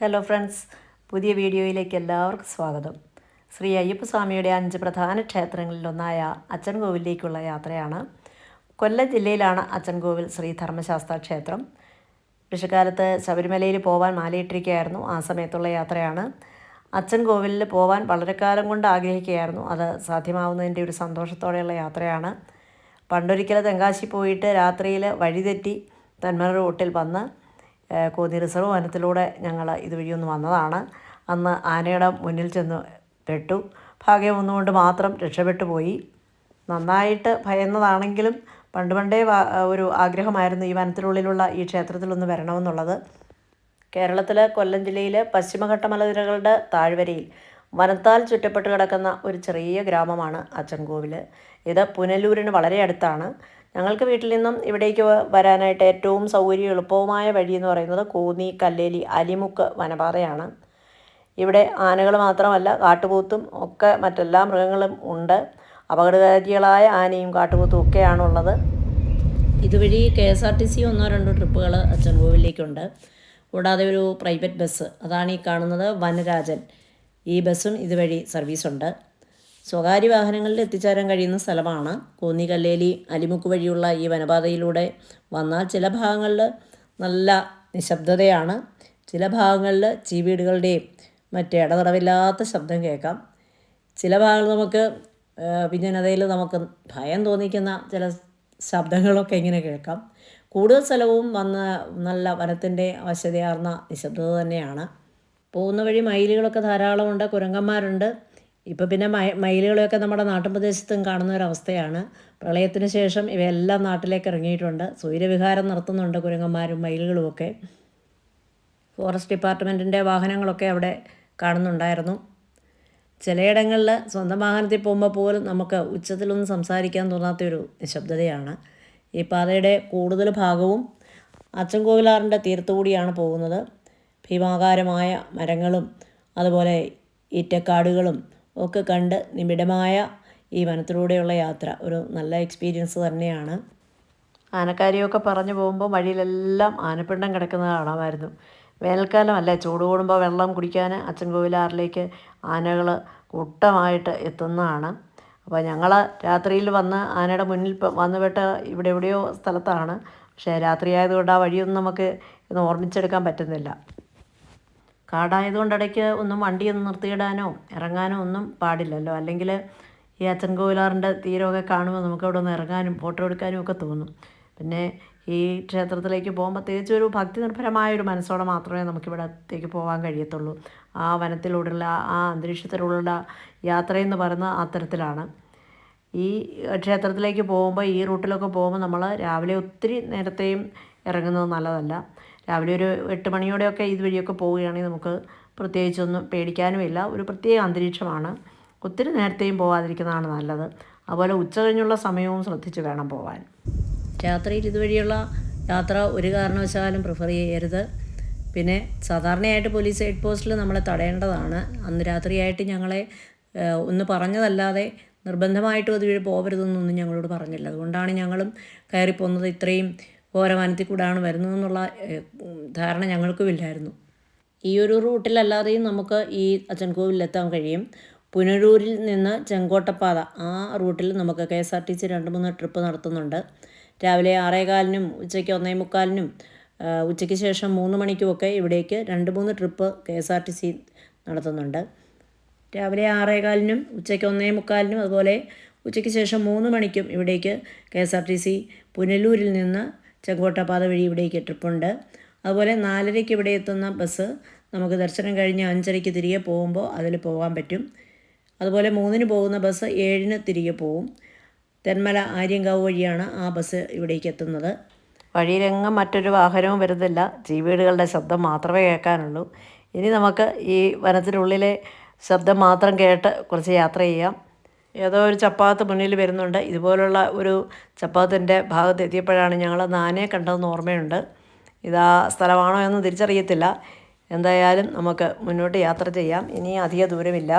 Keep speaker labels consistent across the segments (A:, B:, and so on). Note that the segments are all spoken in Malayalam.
A: ഹലോ ഫ്രണ്ട്സ് പുതിയ വീഡിയോയിലേക്ക് എല്ലാവർക്കും സ്വാഗതം ശ്രീ അയ്യപ്പസ്വാമിയുടെ അഞ്ച് പ്രധാന ക്ഷേത്രങ്ങളിലൊന്നായ അച്ചൻകോവിലേക്കുള്ള യാത്രയാണ് കൊല്ലം ജില്ലയിലാണ് അച്ചൻകോവിൽ ശ്രീ ധർമ്മശാസ്ത്ര ക്ഷേത്രം വിഷുക്കാലത്ത് ശബരിമലയിൽ പോകാൻ മാലയിട്ടിരിക്കുകയായിരുന്നു ആ സമയത്തുള്ള യാത്രയാണ് അച്ചൻകോവിലിൽ പോകാൻ വളരെ കാലം കൊണ്ട് ആഗ്രഹിക്കുകയായിരുന്നു അത് സാധ്യമാവുന്നതിൻ്റെ ഒരു സന്തോഷത്തോടെയുള്ള യാത്രയാണ് പണ്ടൊരിക്കൽ തെങ്കാശി പോയിട്ട് രാത്രിയിൽ വഴിതെറ്റി തന്മറ റൂട്ടിൽ വന്ന് കോന്നി റിസർവ് വനത്തിലൂടെ ഞങ്ങൾ ഇതുവഴിയൊന്ന് വന്നതാണ് അന്ന് ആനയുടെ മുന്നിൽ ചെന്ന് പെട്ടു ഭാഗ്യം ഒന്നുകൊണ്ട് മാത്രം രക്ഷപ്പെട്ടു പോയി നന്നായിട്ട് ഭയന്നതാണെങ്കിലും പണ്ട് പണ്ടേ ഒരു ആഗ്രഹമായിരുന്നു ഈ വനത്തിനുള്ളിലുള്ള ഈ ക്ഷേത്രത്തിലൊന്ന് വരണമെന്നുള്ളത് കേരളത്തിലെ കൊല്ലം ജില്ലയിലെ പശ്ചിമഘട്ട മലനിരകളുടെ താഴ്വരയിൽ വനത്താൽ ചുറ്റപ്പെട്ട് കിടക്കുന്ന ഒരു ചെറിയ ഗ്രാമമാണ് അച്ചൻകോവിൽ ഇത് പുനലൂരിന് വളരെ അടുത്താണ് ഞങ്ങൾക്ക് വീട്ടിൽ നിന്നും ഇവിടേക്ക് വരാനായിട്ട് ഏറ്റവും സൗകര്യം എളുപ്പവുമായ വഴി എന്ന് പറയുന്നത് കൂന്നി കല്ലേലി അലിമുക്ക് വനപാതയാണ് ഇവിടെ ആനകൾ മാത്രമല്ല കാട്ടുപോത്തും ഒക്കെ മറ്റെല്ലാ മൃഗങ്ങളും ഉണ്ട് അപകടകാരികളായ ആനയും കാട്ടുപോത്തും ഒക്കെയാണുള്ളത് ഇതുവഴി K S R T C ഒന്നോ രണ്ടോ ട്രിപ്പുകൾ അച്ചൻകോവിലേക്കുണ്ട് കൂടാതെ ഒരു പ്രൈവറ്റ് ബസ് അതാണ് ഈ കാണുന്നത് വനരാജൻ ഈ ബസ്സും ഇതുവഴി സർവീസുണ്ട് സ്വകാര്യ വാഹനങ്ങളിൽ എത്തിച്ചേരാൻ കഴിയുന്ന സ്ഥലമാണ് കോന്നികല്ലേലി അലിമുക്ക് വഴിയുള്ള ഈ വനപാതയിലൂടെ വന്നാൽ ചില ഭാഗങ്ങളിൽ നല്ല നിശബ്ദതയാണ് ചില ഭാഗങ്ങളിൽ ചീവീടുകളുടെയും മറ്റേ ഇടതടവില്ലാത്ത ശബ്ദം കേൾക്കാം ചില ഭാഗങ്ങൾ നമുക്ക് പിന്നനതയിൽ നമുക്ക് ഭയം തോന്നിക്കുന്ന ചില ശബ്ദങ്ങളൊക്കെ ഇങ്ങനെ കേൾക്കാം കൂടുതൽ സ്ഥലവും വന്ന നല്ല വനത്തിൻ്റെ അവശതയാർന്ന നിശബ്ദത തന്നെയാണ് പോകുന്ന വഴി മയിലുകളൊക്കെ ധാരാളമുണ്ട് കുരങ്ങന്മാരുണ്ട് ഇപ്പോൾ പിന്നെ മയ മയിലുകളെയൊക്കെ നമ്മുടെ നാട്ടുപ്രദേശത്തും കാണുന്ന ഒരവസ്ഥയാണ് പ്രളയത്തിന് ശേഷം ഇവയെല്ലാം നാട്ടിലേക്ക് ഇറങ്ങിയിട്ടുണ്ട് സൂര്യവിഹാരം നടത്തുന്നുണ്ട് കുരങ്ങന്മാരും മയിലുകളുമൊക്കെ ഫോറസ്റ്റ് ഡിപ്പാർട്ട്മെൻറ്റിൻ്റെ വാഹനങ്ങളൊക്കെ അവിടെ കാണുന്നുണ്ടായിരുന്നു ചിലയിടങ്ങളിൽ സ്വന്തം വാഹനത്തിൽ പോകുമ്പോൾ പോലും നമുക്ക് ഉച്ചത്തിലൊന്നും സംസാരിക്കാൻ തോന്നാത്തൊരു നിശബ്ദതയാണ് ഈ പാതയുടെ കൂടുതൽ ഭാഗവും അച്ചൻകോവിലാറിൻ്റെ തീരത്തുകൂടിയാണ് പോകുന്നത് ഭീമാകാരമായ മരങ്ങളും അതുപോലെ ഈറ്റക്കാടുകളും ഒക്കെ കണ്ട് നിബിഡമായ ഈ വനത്തിലൂടെയുള്ള യാത്ര ഒരു നല്ല എക്സ്പീരിയൻസ് തന്നെയാണ് ആനക്കാരിയൊക്കെ പറഞ്ഞു പോകുമ്പോൾ വഴിയിലെല്ലാം ആനപ്പിണ്ടം കിടക്കുന്നത് കാണാമായിരുന്നു അല്ലേ ചൂട് കൂടുമ്പോൾ വെള്ളം കുടിക്കാൻ അച്ഛൻ കോവിലാറിലേക്ക് ആനകൾ കൂട്ടമായിട്ട് എത്തുന്നതാണ് അപ്പോൾ ഞങ്ങൾ രാത്രിയിൽ വന്ന് ആനയുടെ മുന്നിൽ വന്ന് ഇവിടെ എവിടെയോ സ്ഥലത്താണ് പക്ഷേ രാത്രിയായതുകൊണ്ട് ആ വഴിയൊന്നും നമുക്ക് ഇത് ഓർമ്മിച്ചെടുക്കാൻ പറ്റുന്നില്ല കാടായതുകൊണ്ട് ഇടയ്ക്ക് ഒന്നും വണ്ടിയൊന്നും നിർത്തിയിടാനോ ഇറങ്ങാനോ ഒന്നും പാടില്ലല്ലോ അല്ലെങ്കിൽ ഈ കോവിലാറിൻ്റെ തീരമൊക്കെ കാണുമ്പോൾ നമുക്ക് അവിടെ ഒന്ന് ഇറങ്ങാനും ഫോട്ടോ എടുക്കാനും ഒക്കെ തോന്നും പിന്നെ ഈ ക്ഷേത്രത്തിലേക്ക് പോകുമ്പോൾ പ്രത്യേകിച്ച് ഒരു ഭക്തി നിർഭരമായൊരു ഒരു മനസ്സോടെ മാത്രമേ നമുക്കിവിടത്തേക്ക് പോകാൻ കഴിയത്തുള്ളൂ ആ വനത്തിലൂടെയുള്ള ആ അന്തരീക്ഷത്തിലൂടെയുള്ള യാത്രയെന്ന് പറയുന്നത് അത്തരത്തിലാണ് ഈ ക്ഷേത്രത്തിലേക്ക് പോകുമ്പോൾ ഈ റൂട്ടിലൊക്കെ പോകുമ്പോൾ നമ്മൾ രാവിലെ ഒത്തിരി നേരത്തെയും ഇറങ്ങുന്നത് നല്ലതല്ല രാവിലെ ഒരു എട്ട് മണിയോടെയൊക്കെ ഇതുവഴിയൊക്കെ പോവുകയാണെങ്കിൽ നമുക്ക് പ്രത്യേകിച്ചൊന്നും പേടിക്കാനുമില്ല ഒരു പ്രത്യേക അന്തരീക്ഷമാണ് ഒത്തിരി നേരത്തെയും പോകാതിരിക്കുന്നതാണ് നല്ലത് അതുപോലെ ഉച്ച കഴിഞ്ഞുള്ള സമയവും ശ്രദ്ധിച്ച് വേണം പോകാൻ രാത്രിയിൽ ഇതുവഴിയുള്ള യാത്ര ഒരു കാരണവശാലും പ്രിഫർ ചെയ്യരുത് പിന്നെ സാധാരണയായിട്ട് പോലീസ് ഹെഡ് പോസ്റ്റിൽ നമ്മളെ തടയേണ്ടതാണ് അന്ന് രാത്രിയായിട്ട് ഞങ്ങളെ ഒന്ന് പറഞ്ഞതല്ലാതെ നിർബന്ധമായിട്ടും അതുവഴി പോകരുതെന്നൊന്നും ഞങ്ങളോട് പറഞ്ഞില്ല അതുകൊണ്ടാണ് ഞങ്ങളും കയറിപ്പോകുന്നത് ഇത്രയും ഘോരവാനത്തിൽ കൂടാണ് വരുന്നതെന്നുള്ള ധാരണ ഇല്ലായിരുന്നു ഈ ഒരു റൂട്ടിലല്ലാതെയും നമുക്ക് ഈ അച്ചൻകോവിലെത്താൻ കഴിയും പുനലൂരിൽ നിന്ന് ചെങ്കോട്ടപ്പാത ആ റൂട്ടിൽ നമുക്ക് K S R T C രണ്ട് മൂന്ന് ട്രിപ്പ് നടത്തുന്നുണ്ട് രാവിലെ ആറേകാലിനും ഉച്ചയ്ക്ക് ഒന്നേ മുക്കാലിനും ഉച്ചയ്ക്ക് ശേഷം മൂന്ന് മണിക്കുമൊക്കെ ഇവിടേക്ക് രണ്ട് മൂന്ന് trip K S R T C നടത്തുന്നുണ്ട് രാവിലെ ആറേകാലിനും ഉച്ചയ്ക്ക് ഒന്നേ മുക്കാലിനും അതുപോലെ ഉച്ചയ്ക്ക് ശേഷം മൂന്ന് മണിക്കും ഇവിടേക്ക് K S R T C പുനലൂരിൽ നിന്ന് ചെങ്കോട്ടപ്പാത വഴി ഇവിടേക്ക് ട്രിപ്പുണ്ട് അതുപോലെ നാലരയ്ക്ക് ഇവിടെ എത്തുന്ന ബസ് നമുക്ക് ദർശനം കഴിഞ്ഞ് അഞ്ചരയ്ക്ക് തിരികെ പോകുമ്പോൾ അതിൽ പോകാൻ പറ്റും അതുപോലെ മൂന്നിന് പോകുന്ന ബസ് ഏഴിന് തിരികെ പോകും തെന്മല ആര്യങ്കാവ് വഴിയാണ് ആ ബസ് ഇവിടേക്ക് എത്തുന്നത് വഴിയിലെങ്ങും മറ്റൊരു വാഹനവും വരുന്നില്ല ജീവീടുകളുടെ ശബ്ദം മാത്രമേ കേൾക്കാനുള്ളൂ ഇനി നമുക്ക് ഈ വനത്തിനുള്ളിലെ ശബ്ദം മാത്രം കേട്ട് കുറച്ച് യാത്ര ചെയ്യാം ഏതോ ഒരു ചപ്പാത്ത് മുന്നിൽ വരുന്നുണ്ട് ഇതുപോലുള്ള ഒരു ചപ്പാത്തിൻ്റെ ഭാഗത്ത് എത്തിയപ്പോഴാണ് ഞങ്ങൾ നാനയെ കണ്ടതെന്ന് ഓർമ്മയുണ്ട് ഇതാ സ്ഥലമാണോ എന്ന് തിരിച്ചറിയത്തില്ല എന്തായാലും നമുക്ക് മുന്നോട്ട് യാത്ര ചെയ്യാം ഇനി അധിക ദൂരമില്ല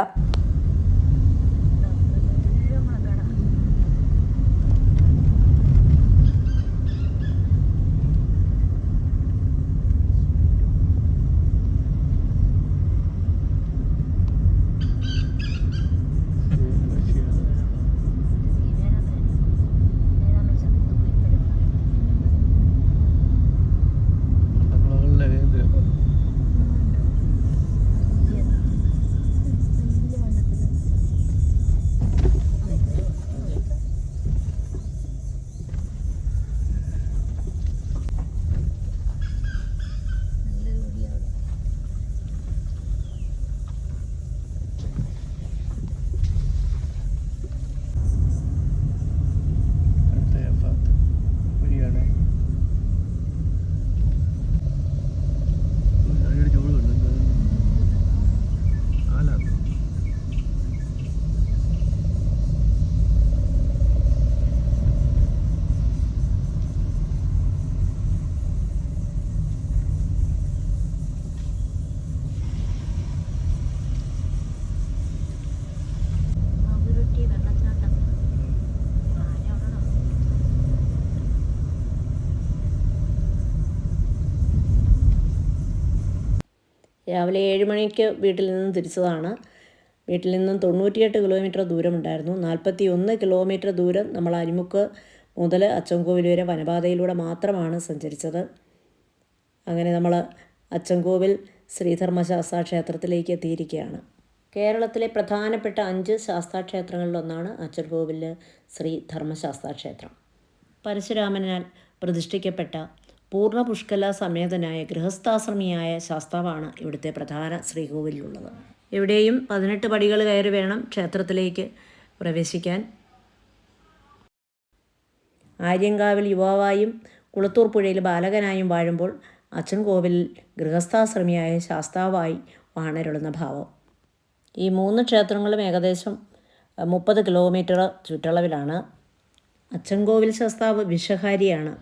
A: രാവിലെ ഏഴ് മണിക്ക് വീട്ടിൽ നിന്നും തിരിച്ചതാണ് വീട്ടിൽ നിന്നും തൊണ്ണൂറ്റിയെട്ട് കിലോമീറ്റർ ദൂരമുണ്ടായിരുന്നു നാൽപ്പത്തി ഒന്ന് കിലോമീറ്റർ ദൂരം നമ്മൾ അരിമുക്ക് മുതൽ അച്ചൻകോവിൽ വരെ വനപാതയിലൂടെ മാത്രമാണ് സഞ്ചരിച്ചത് അങ്ങനെ നമ്മൾ അച്ചൻകോവിൽ ശ്രീധർമ്മശാസ്ത്ര ക്ഷേത്രത്തിലേക്ക് എത്തിയിരിക്കുകയാണ് കേരളത്തിലെ പ്രധാനപ്പെട്ട അഞ്ച് ശാസ്താക്ഷേത്രങ്ങളിലൊന്നാണ് അച്ചൻകോവിൽ ശ്രീ ധർമ്മശാസ്താ ക്ഷേത്രം പരശുരാമനാൽ പ്രതിഷ്ഠിക്കപ്പെട്ട പൂർണ്ണ പുഷ്കല സമേതനായ ഗൃഹസ്ഥാശ്രമിയായ ശാസ്താവാണ് ഇവിടുത്തെ പ്രധാന ശ്രീകോവിലുള്ളത് എവിടെയും പതിനെട്ട് പടികൾ കയറി വേണം ക്ഷേത്രത്തിലേക്ക് പ്രവേശിക്കാൻ ആര്യങ്കാവിൽ യുവാവായും കുളത്തൂർ പുഴയിൽ ബാലകനായും വാഴുമ്പോൾ അച്ഛൻ കോവിലിൽ ഗൃഹസ്ഥാശ്രമിയായ ശാസ്താവായി വാണരുളുന്ന ഭാവം ഈ മൂന്ന് ക്ഷേത്രങ്ങളും ഏകദേശം മുപ്പത് കിലോമീറ്റർ ചുറ്റളവിലാണ് അച്ചൻകോവിൽ ശാസ്താവ് വിഷഹാരിയാണ്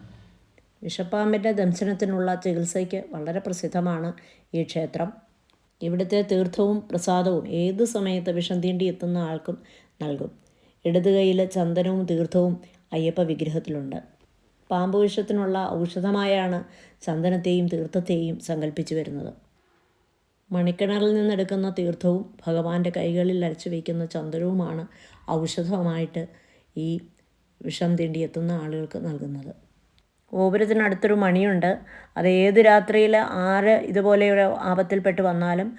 A: വിഷപ്പാമ്പിൻ്റെ ദംശനത്തിനുള്ള ചികിത്സയ്ക്ക് വളരെ പ്രസിദ്ധമാണ് ഈ ക്ഷേത്രം ഇവിടുത്തെ തീർത്ഥവും പ്രസാദവും ഏത് സമയത്ത് വിഷം തീണ്ടി എത്തുന്ന ആൾക്കും നൽകും കയ്യിൽ ചന്ദനവും തീർത്ഥവും അയ്യപ്പ വിഗ്രഹത്തിലുണ്ട് പാമ്പ് വിഷത്തിനുള്ള ഔഷധമായാണ് ചന്ദനത്തെയും തീർത്ഥത്തെയും സങ്കല്പിച്ചു വരുന്നത് മണിക്കിണറിൽ നിന്നെടുക്കുന്ന തീർത്ഥവും ഭഗവാന്റെ കൈകളിൽ അരച്ചു വയ്ക്കുന്ന ചന്ദനവുമാണ് ഔഷധമായിട്ട് ഈ വിഷം തീണ്ടി എത്തുന്ന ആളുകൾക്ക് നൽകുന്നത് ഗോപുരത്തിനടുത്തൊരു മണിയുണ്ട് അത് ഏത് രാത്രിയിൽ ആറ് ഇതുപോലെയൊരു ആപത്തിൽപ്പെട്ട് വന്നാലും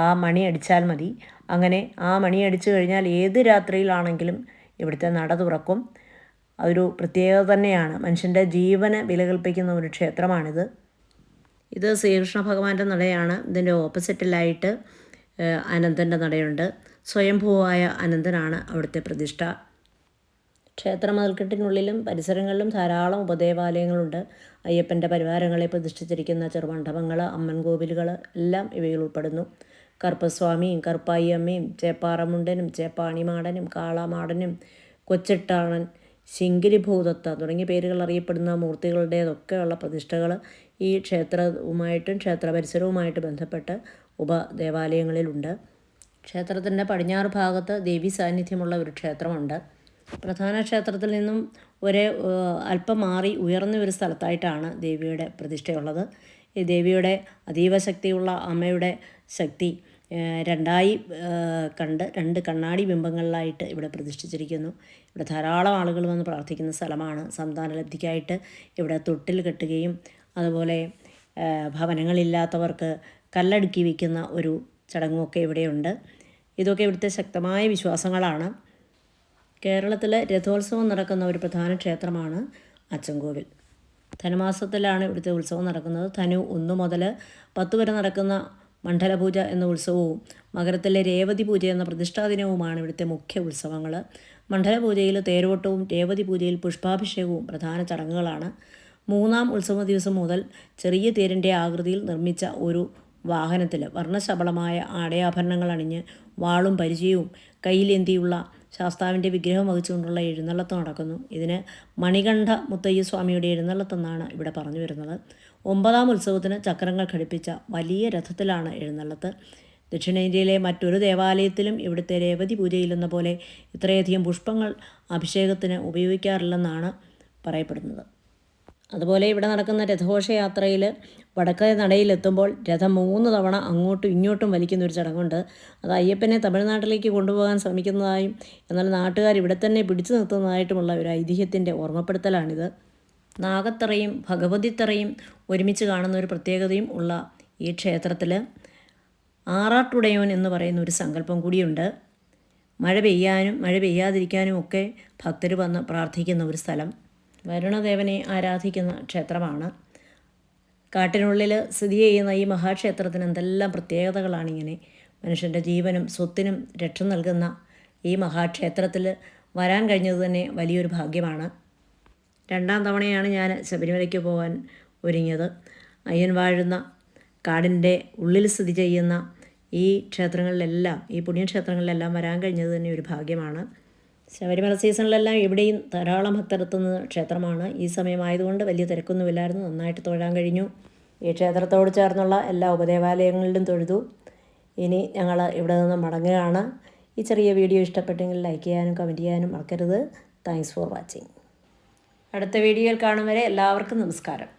A: ആ മണി അടിച്ചാൽ മതി അങ്ങനെ ആ മണി അടിച്ചു കഴിഞ്ഞാൽ ഏത് രാത്രിയിലാണെങ്കിലും ഇവിടുത്തെ നട തുറക്കും അതൊരു പ്രത്യേകത തന്നെയാണ് മനുഷ്യൻ്റെ ജീവന് വിലകൽപ്പിക്കുന്ന ഒരു ക്ഷേത്രമാണിത് ഇത് ശ്രീകൃഷ്ണ ഭഗവാന്റെ നടയാണ് ഇതിൻ്റെ ഓപ്പോസിറ്റിലായിട്ട് അനന്തൻ്റെ നടയുണ്ട് സ്വയംഭൂവായ അനന്തനാണ് അവിടുത്തെ പ്രതിഷ്ഠ ക്ഷേത്ര മതിൽക്കെട്ടിനുള്ളിലും പരിസരങ്ങളിലും ധാരാളം ഉപദേവാലയങ്ങളുണ്ട് അയ്യപ്പൻ്റെ പരിവാരങ്ങളെ പ്രതിഷ്ഠിച്ചിരിക്കുന്ന ചെറുമണ്ഡപങ്ങൾ അമ്മൻ കോവിലുകൾ എല്ലാം ഇവയിൽ ഉൾപ്പെടുന്നു കറുപ്പസ്വാമിയും കറുപ്പായി അമ്മയും ചേപ്പാറമുണ്ടനും ചേപ്പാണിമാടനും കാളാമാടനും കൊച്ചിട്ടാണൻ ശിങ്കിലി ഭൂതത്ത തുടങ്ങിയ പേരുകൾ അറിയപ്പെടുന്ന മൂർത്തികളുടേതൊക്കെയുള്ള പ്രതിഷ്ഠകൾ ഈ ക്ഷേത്രവുമായിട്ടും ക്ഷേത്ര പരിസരവുമായിട്ട് ബന്ധപ്പെട്ട് ഉപദേവാലയങ്ങളിലുണ്ട് ക്ഷേത്രത്തിൻ്റെ പടിഞ്ഞാറ് ഭാഗത്ത് ദേവി സാന്നിധ്യമുള്ള ഒരു ക്ഷേത്രമുണ്ട് പ്രധാന ക്ഷേത്രത്തിൽ നിന്നും ഒരേ അല്പം മാറി ഉയർന്ന ഒരു സ്ഥലത്തായിട്ടാണ് ദേവിയുടെ പ്രതിഷ്ഠയുള്ളത് ഈ ദേവിയുടെ അതീവ ശക്തിയുള്ള അമ്മയുടെ ശക്തി രണ്ടായി കണ്ട് രണ്ട് കണ്ണാടി ബിംബങ്ങളിലായിട്ട് ഇവിടെ പ്രതിഷ്ഠിച്ചിരിക്കുന്നു ഇവിടെ ധാരാളം ആളുകൾ വന്ന് പ്രാർത്ഥിക്കുന്ന സ്ഥലമാണ് സന്താനലബ്ധിക്കായിട്ട് ഇവിടെ തൊട്ടിൽ കെട്ടുകയും അതുപോലെ ഭവനങ്ങളില്ലാത്തവർക്ക് കല്ലടുക്കി വയ്ക്കുന്ന ഒരു ചടങ്ങുമൊക്കെ ഇവിടെയുണ്ട് ഇതൊക്കെ ഇവിടുത്തെ ശക്തമായ വിശ്വാസങ്ങളാണ് കേരളത്തിലെ രഥോത്സവം നടക്കുന്ന ഒരു പ്രധാന ക്ഷേത്രമാണ് അച്ചൻകോവിൽ ധനുമാസത്തിലാണ് ഇവിടുത്തെ ഉത്സവം നടക്കുന്നത് ധനു ഒന്നു മുതൽ പത്ത് വരെ നടക്കുന്ന മണ്ഡലപൂജ എന്ന ഉത്സവവും മകരത്തിലെ രേവതി പൂജ എന്ന പ്രതിഷ്ഠാ ദിനവുമാണ് ഇവിടുത്തെ മുഖ്യ ഉത്സവങ്ങൾ മണ്ഡലപൂജയിൽ തേരോട്ടവും രേവതി പൂജയിൽ പുഷ്പാഭിഷേകവും പ്രധാന ചടങ്ങുകളാണ് മൂന്നാം ഉത്സവ ദിവസം മുതൽ ചെറിയ തേരിൻ്റെ ആകൃതിയിൽ നിർമ്മിച്ച ഒരു വാഹനത്തിൽ വർണ്ണശബളമായ ആടയാഭരണങ്ങൾ അണിഞ്ഞ് വാളും പരിചയവും കയ്യിലേന്തിയുള്ള ശാസ്താവിൻ്റെ വിഗ്രഹം വഹിച്ചുകൊണ്ടുള്ള എഴുന്നള്ളത്ത് നടക്കുന്നു ഇതിന് മണികണ്ഠ മുത്തയ്യ സ്വാമിയുടെ എഴുന്നള്ളത്തെന്നാണ് ഇവിടെ പറഞ്ഞു വരുന്നത് ഒമ്പതാം ഉത്സവത്തിന് ചക്രങ്ങൾ ഘടിപ്പിച്ച വലിയ രഥത്തിലാണ് എഴുന്നള്ളത്ത് ദക്ഷിണേന്ത്യയിലെ മറ്റൊരു ദേവാലയത്തിലും ഇവിടുത്തെ രേവതി പൂജയിലെന്ന പോലെ ഇത്രയധികം പുഷ്പങ്ങൾ അഭിഷേകത്തിന് ഉപയോഗിക്കാറില്ലെന്നാണ് പറയപ്പെടുന്നത് അതുപോലെ ഇവിടെ നടക്കുന്ന രഥഘോഷയാത്രയിൽ വടക്കേ നടയിലെത്തുമ്പോൾ രഥം മൂന്ന് തവണ അങ്ങോട്ടും ഇങ്ങോട്ടും വലിക്കുന്ന ഒരു ചടങ്ങുണ്ട് അത് അയ്യപ്പനെ തമിഴ്നാട്ടിലേക്ക് കൊണ്ടുപോകാൻ ശ്രമിക്കുന്നതായും എന്നാൽ നാട്ടുകാർ ഇവിടെ തന്നെ പിടിച്ചു നിർത്തുന്നതായിട്ടുമുള്ള ഒരു ഐതിഹ്യത്തിൻ്റെ ഓർമ്മപ്പെടുത്തലാണിത് നാഗത്തറയും ഭഗവതിത്തറയും ഒരുമിച്ച് കാണുന്ന ഒരു പ്രത്യേകതയും ഉള്ള ഈ ക്ഷേത്രത്തിൽ ആറാട്ടുടയോൻ എന്ന് പറയുന്ന ഒരു സങ്കല്പം കൂടിയുണ്ട് മഴ പെയ്യാനും മഴ പെയ്യാതിരിക്കാനും ഒക്കെ ഭക്തർ വന്ന് പ്രാർത്ഥിക്കുന്ന ഒരു സ്ഥലം വരുണദേവനെ ആരാധിക്കുന്ന ക്ഷേത്രമാണ് കാട്ടിനുള്ളിൽ സ്ഥിതി ചെയ്യുന്ന ഈ മഹാക്ഷേത്രത്തിന് എന്തെല്ലാം പ്രത്യേകതകളാണിങ്ങനെ മനുഷ്യൻ്റെ ജീവനും സ്വത്തിനും രക്ഷ നൽകുന്ന ഈ മഹാക്ഷേത്രത്തിൽ വരാൻ കഴിഞ്ഞത് തന്നെ വലിയൊരു ഭാഗ്യമാണ് രണ്ടാം തവണയാണ് ഞാൻ ശബരിമലയ്ക്ക് പോകാൻ ഒരുങ്ങിയത് അയ്യൻ വാഴുന്ന കാടിൻ്റെ ഉള്ളിൽ സ്ഥിതി ചെയ്യുന്ന ഈ ക്ഷേത്രങ്ങളിലെല്ലാം ഈ പുണ്യക്ഷേത്രങ്ങളിലെല്ലാം വരാൻ കഴിഞ്ഞത് തന്നെ ഒരു ഭാഗ്യമാണ് ശബരിമല സീസണിലെല്ലാം ഇവിടെയും ധാരാളം ഭക്തരെത്തുന്ന ക്ഷേത്രമാണ് ഈ സമയമായതുകൊണ്ട് വലിയ തിരക്കൊന്നുമില്ലായിരുന്നു നന്നായിട്ട് തൊഴാൻ കഴിഞ്ഞു ഈ ക്ഷേത്രത്തോട് ചേർന്നുള്ള എല്ലാ ഉപദേവാലയങ്ങളിലും തൊഴുതു ഇനി ഞങ്ങൾ ഇവിടെ നിന്ന് മടങ്ങുകയാണ് ഈ ചെറിയ വീഡിയോ ഇഷ്ടപ്പെട്ടെങ്കിൽ ലൈക്ക് ചെയ്യാനും കമൻറ്റ് ചെയ്യാനും മറക്കരുത് താങ്ക്സ് ഫോർ വാച്ചിങ് അടുത്ത വീഡിയോയിൽ കാണും വരെ എല്ലാവർക്കും നമസ്കാരം